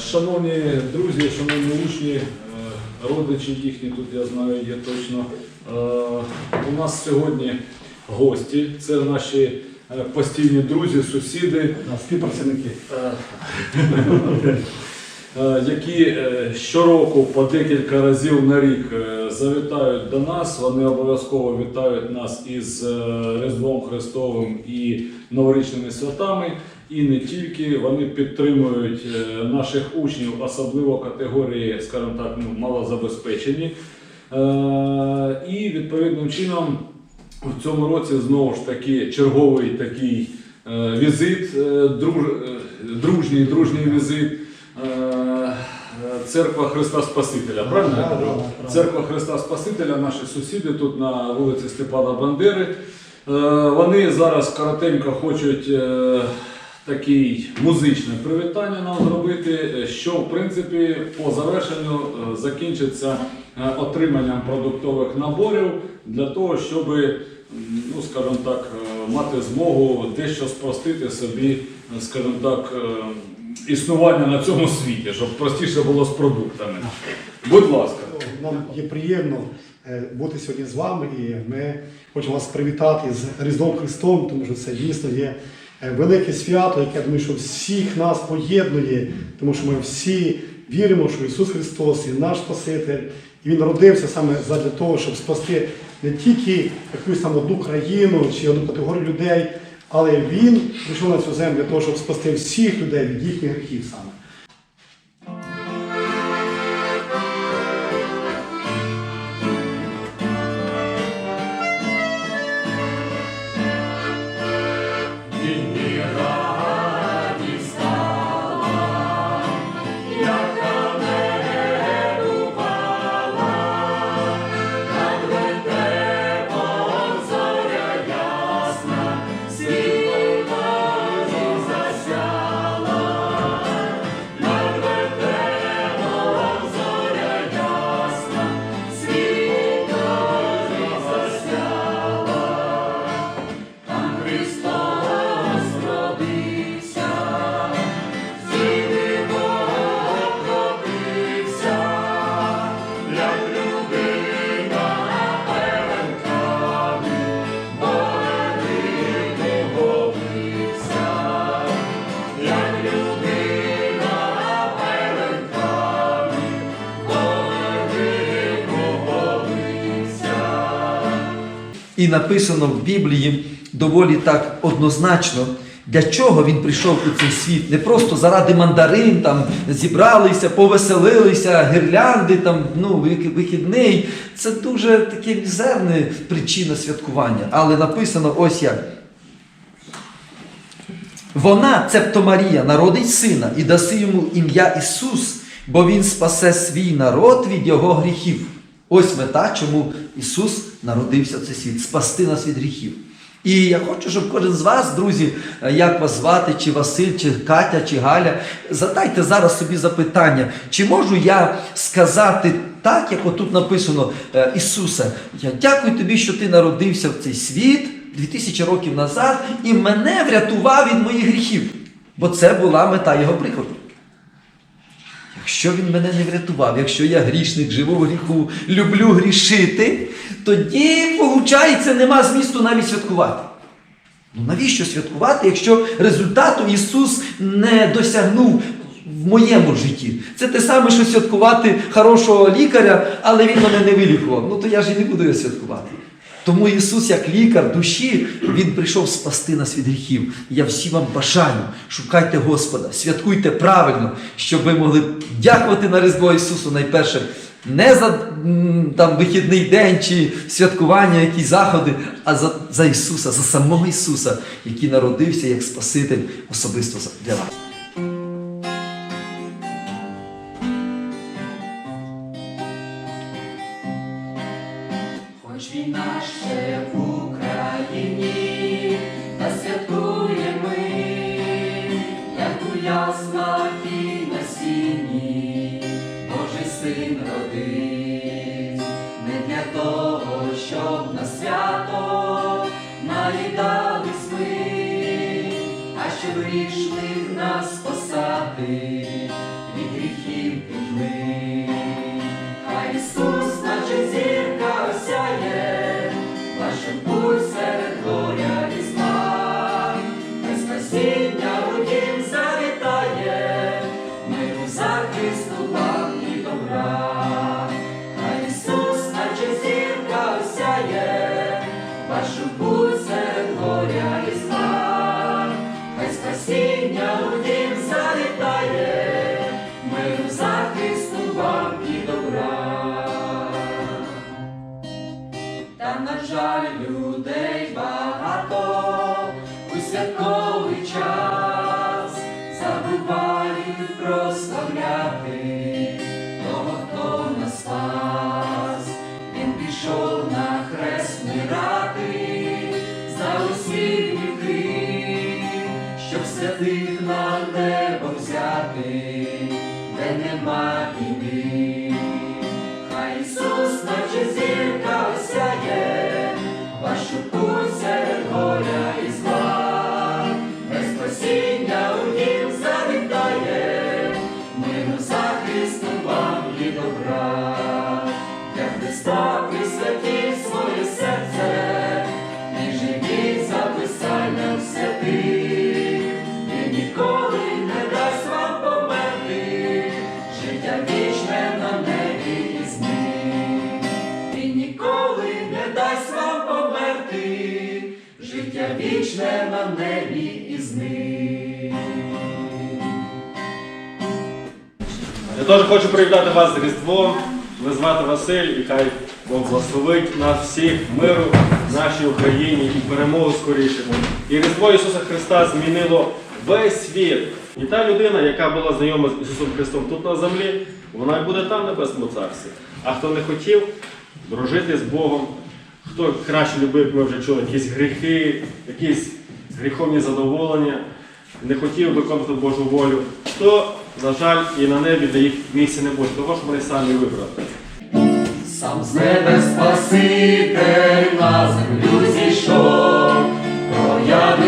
Шановні друзі, шановні учні, е, родичі їхні, тут я знаю, є точно. Е, У нас сьогодні гості, це наші е, постійні друзі, сусіди, співпрацівники. Е, які е, щороку по декілька разів на рік е, завітають до нас. Вони обов'язково вітають нас із Різдвом Христовим і новорічними святами. І не тільки вони підтримують наших учнів, особливо категорії, скажімо так, ну, малозабезпечені. І відповідним чином в цьому році знову ж таки черговий такий візит, друж, дружній, дружній візит. Е, Церква Христа Спасителя, правильно? я Да, кажу? да. Церква Христа Спасителя, наші сусіди тут на вулиці Степана Бандери. Е, Вони зараз коротенько хочуть е, такий музичне привітання нам зробити, що в принципі по завершенню закінчиться отриманням продуктових наборів для того, щоб, ну скажімо так, мати змогу дещо спростити собі, скажімо так, існування на цьому світі, щоб простіше було з продуктами. Будь ласка. Нам є приємно е, бути сьогодні з вами, і ми хочемо вас привітати з Різдвом Христом, тому що це дійсно є е, велике свято, яке я думаю, що всіх нас поєднує, тому що ми всі віримо, що Ісус Христос є наш Спаситель, і Він народився саме задля того, щоб спасти не тільки якусь там одну країну чи одну категорію людей, але Він прийшов на цю землю для того, щоб спасти всіх людей від їхніх гріхів саме. І написано в Біблії доволі так однозначно, для чого він прийшов у цей світ. Не просто заради мандарин, там зібралися, повеселилися, гірлянди, там, ну, вихідний. Це дуже таке мізерне причина святкування. Але написано ось як. Вона, цебто Марія, народить сина і даси йому ім'я Ісус, бо Він спасе свій народ від його гріхів. Ось мета, чому Ісус народився в цей світ спасти нас від гріхів. І я хочу, щоб кожен з вас, друзі, е, як вас звати, чи Василь, чи Катя, чи Галя, задайте зараз собі запитання, чи можу я сказати так, як отут написано, е, Ісусе, я дякую тобі, що ти народився в цей світ 2000 років назад і мене врятував від моїх гріхів. Бо це була мета його приходу. Якщо він мене не врятував, якщо я грішник, живу в гріху, люблю грішити, тоді, виходить, нема змісту навіть святкувати. Ну навіщо святкувати, якщо результату Ісус не досягнув в моєму житті? Це те саме, що святкувати хорошого лікаря, але він мене не вилікував. Ну то я ж і не буду його святкувати. Тому Ісус, як лікар душі, Він прийшов спасти нас від гріхів. Я всім вам бажаю, шукайте Господа, святкуйте правильно, щоб ви могли дякувати на Різдво Ісусу найперше. Не за там, вихідний день чи святкування, якісь заходи, а за, за Ісуса, за самого Ісуса, який народився як Спаситель особисто для вас. Хоч війна ще в Україні, та святкує ми, як у яснах і на сіні, Божий син родить, не для того, щоб на свято наїдались ми, а щоб грішних нас спасати вашу бусе горя і слав, хай спасіння у дім залітає, миру захисту вам і добра. Та, на жаль, людей багато у святковий час забувають прославляти. Вічне на небі із ним. І ніколи не дасть вам померти, життя вічне на небі із ним. Я теж хочу привітати вас з Різдвом. Мене звати Василь і хай Бог благословить нас всіх миру в нашій Україні і перемогу скоріше. І Різдво Ісуса Христа змінило весь світ. І та людина, яка була знайома з Ісусом Христом тут на землі, вона буде там небесному царстві. А хто не хотів дружити з Богом, хто краще любив, як ми вже чули, якісь гріхи, якісь гріховні задоволення, не хотів виконувати Божу волю, то, на жаль, і на небі для їх місця не буде, того що вони самі вибрали. Сам з небес Спаситель на землю зійшов,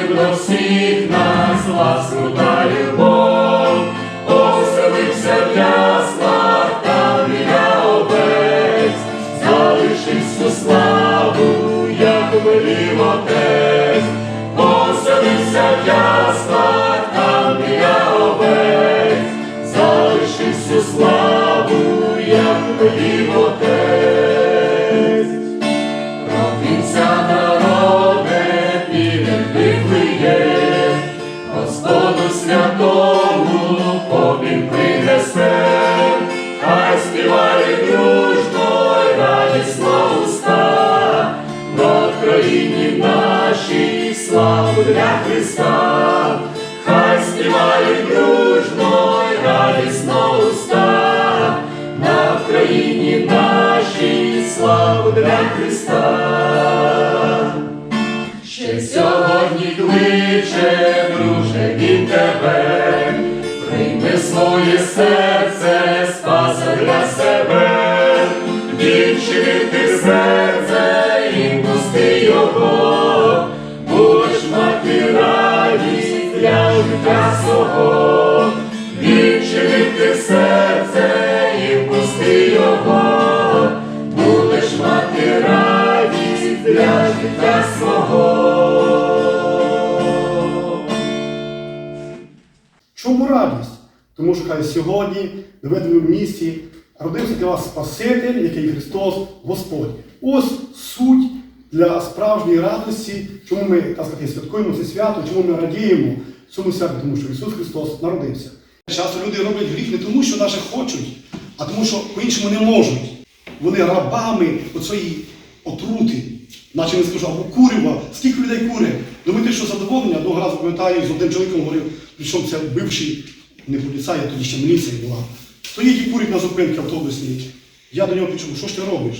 проявив до всіх нас ласку та любов, поселився в він тебе, прийми своє серце, спаса для себе, вічити серце Тому що хай сьогодні, на видному місці, родився для вас Спаситель, який Христос Господь. Ось суть для справжньої радості, чому ми так сказати, святкуємо це свято, чому ми радіємо цьому святу, тому що Ісус Христос народився. Часто люди роблять гріх не тому, що навіть хочуть, а тому, що по-іншому не можуть. Вони рабами оцієї отрути, наче не скажу, або курива. Скільки людей курить? Думаєте, що задоволення? Одного разу пам'ятаю, з одним чоловіком говорив, причому це бивший не поліцай, а тоді ще міліція була. Стоїть і курить на зупинці автобусній. Я до нього підійшов, що ж ти робиш?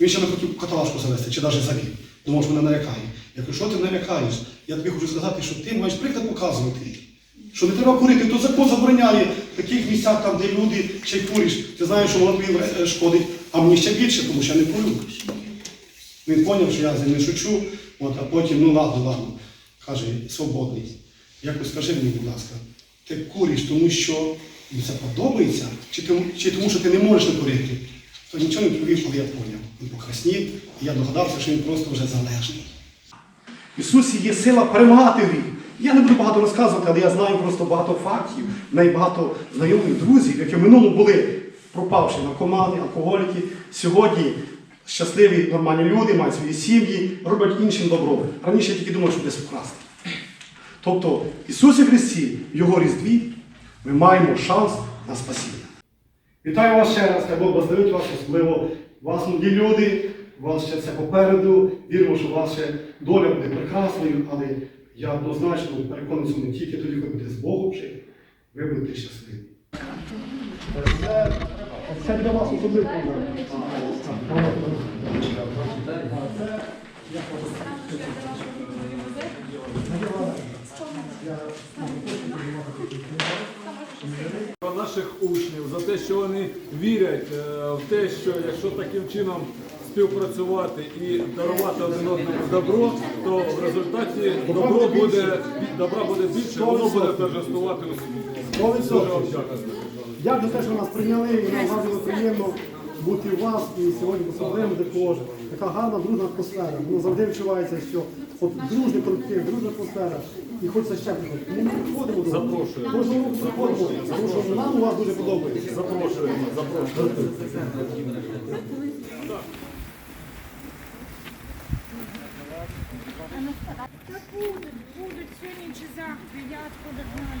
Він ще не хотів каталажку завести, чи навіть завів. Думав, що мене налякає. Я кажу, що ти налякаєш? Я тобі хочу сказати, що ти маєш приклад показувати. Що не треба курити, то закон забороняє в таких місцях, там, де люди ще й куриш. Ти знаєш, що воно тобі е, шкодить, а мені ще більше, тому що я не курю. Він зрозумів, що я з ним не шучу, от, а потім, ну ладно, ладно. Каже, свободний. Якось скажи мені, будь ласка, ти куриш, тому що тобі це подобається, чи чи тому, що ти не можеш не курити? То нічого не відповів, але я поняв. Він покраснів, і я догадався, що він просто вже залежний. В Ісусі є сила перемагати гріх. Я не буду багато розказувати, але я знаю просто багато фактів, найбагато знайомих друзів, які в минулому були пропавші наркомани, алкоголіки. Сьогодні щасливі нормальні люди, мають свої сім'ї, роблять іншим добро. Раніше я тільки думав, що десь вкрасти. Тобто в Ісусі Христі, в Його Різдві, ми маємо шанс на спасіння. Вітаю вас ще раз, хай Бог благословить вас, особливо вас, молоді люди, у вас ще все попереду. Віримо, що ваша доля буде прекрасною, але я однозначно переконаний, що не тільки тоді, коли будете з Богом жити, ви будете щасливі. Це, це для вас особливо. Про наших учнів за те, що вони вірять е, в те, що якщо таким чином співпрацювати і дарувати один одному добро, то в результаті добро буде добра буде більше, воно буде торжествувати у світі. Дуже дякую. За те, що нас прийняли, і нам було приємно бути у вас і сьогодні особливо також. Така гарна, дружна атмосфера. Воно завжди відчувається, що От дружний колектив, дружна атмосфера. І хочеться ще приходити. Ми приходимо до Запрошую. Кожного року приходимо, тому що нам у вас дуже подобається. Запрошуємо, запрошуємо. Та будуть, будуть сьогодні чи завтра, я откуда знаю.